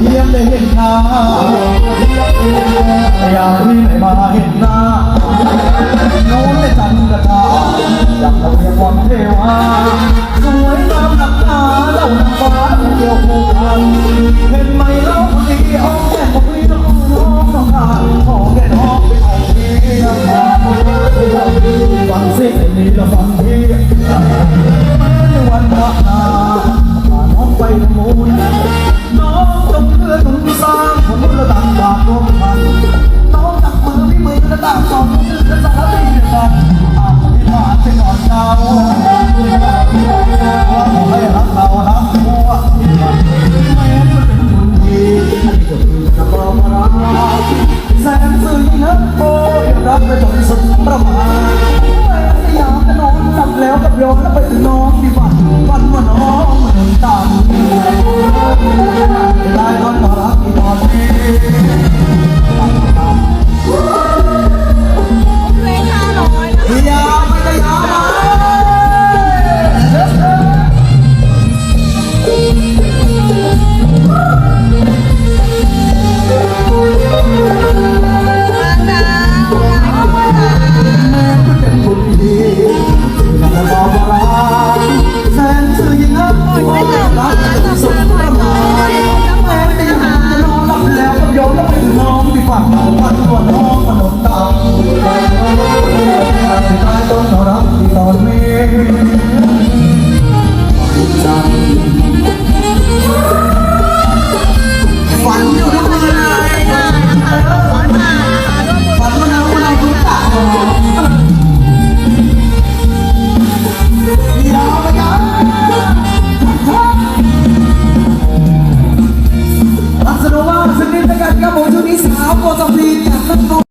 เพียงได้เห็นหน้าแต่ยามที่ไม่มาเห็นหน้าโน้นได้จำกรจำระเบียบวันเทวา ฟังสินี่ละฟังพี่ในวันพระนาพาน้องไปทำบุญน้องจงเพื่อหนุนสร้างผลระดับบาทรวมพันน้องจับมือพี่มือกระดาษสองมือกระสาตีกันอาที่ผ่านไปก่อนเจ้าว่าขอให้รักเรารักหัวแม้มันเป็นคนดีก็คือจะรอมารักแสนซื่อนะโอ้ยรักไปจนสุดประมาณ น้องก็น้องจับแล้วกับย้อนแล้วไปถึงน้องดิ ครับผมชุดนี้สาวโกสพีจากนคร